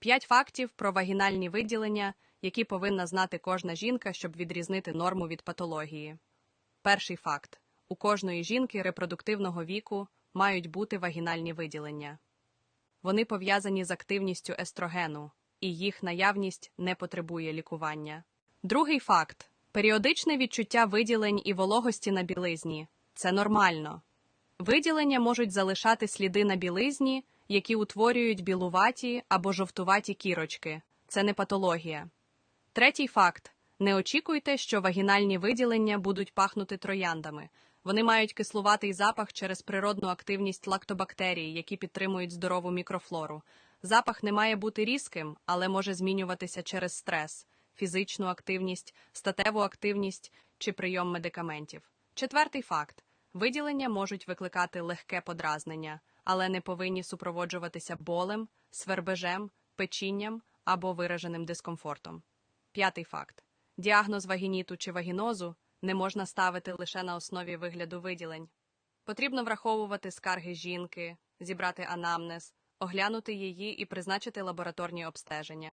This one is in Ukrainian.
П'ять фактів про вагінальні виділення, які повинна знати кожна жінка, щоб відрізнити норму від патології. Перший факт: у кожної жінки репродуктивного віку мають бути вагінальні виділення. Вони пов'язані з активністю естрогену, і їх наявність не потребує лікування. Другий факт: періодичне відчуття виділень і вологості на білизні це нормально. Виділення можуть залишати сліди на білизні, які утворюють білуваті або жовтуваті кірочки. Це не патологія. Третій факт: не очікуйте, що вагінальні виділення будуть пахнути трояндами. Вони мають кислуватий запах через природну активність лактобактерій, які підтримують здорову мікрофлору. Запах не має бути різким, але може змінюватися через стрес, фізичну активність, статеву активність чи прийом медикаментів. Четвертий факт: виділення можуть викликати легке подразнення, але не повинні супроводжуватися болем, свербежем, печінням або вираженим дискомфортом. П'ятий факт: діагноз вагініту чи вагінозу не можна ставити лише на основі вигляду виділень. Потрібно враховувати скарги жінки, зібрати анамнез, оглянути її і призначити лабораторні обстеження.